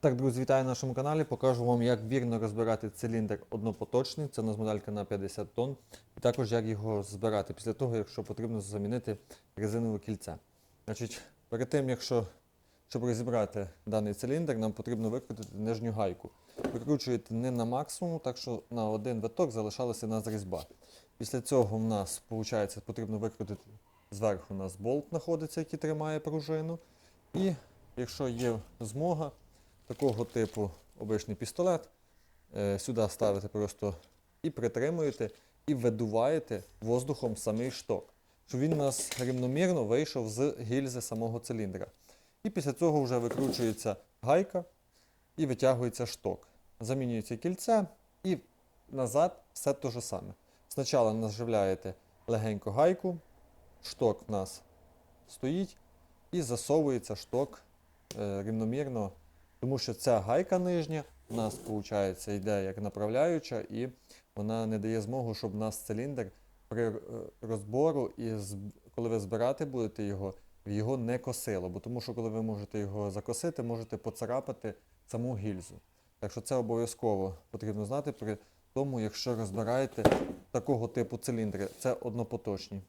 Так, друзі, вітаю на нашому каналі. Покажу вам, як вірно розбирати циліндр однопоточний. Це у нас моделька на 50 тонн. І також як його збирати після того, якщо потрібно замінити резинове кільце. Значить, перед тим, якщо, щоб розібрати даний циліндр, нам потрібно викрутити нижню гайку. Викручуєте не на максимум, так що на один виток залишалася у нас різьба. Після цього в нас, виходить, потрібно викрутити зверху у нас болт знаходиться, який тримає пружину. І якщо є змога, такого типу обичний пістолет. Е, Сюди ставите просто і притримуєте, і видуваєте воздухом самий шток, щоб він у нас рівномірно вийшов з гільзи самого циліндра. І після цього вже викручується гайка і витягується шток. Замінюється кільце і назад все те ж саме. Спочатку наживляєте легенько гайку, шток в нас стоїть і засовується шток е, рівномірно тому що ця гайка нижня у нас, виходить, йде як направляюча, і вона не дає змогу, щоб у нас циліндр при е, розбору і коли ви збирати будете його, його не косило. Бо тому що коли ви можете його закосити, можете поцарапати саму гільзу. Так що це обов'язково потрібно знати при тому, якщо розбираєте такого типу циліндри. Це однопоточні.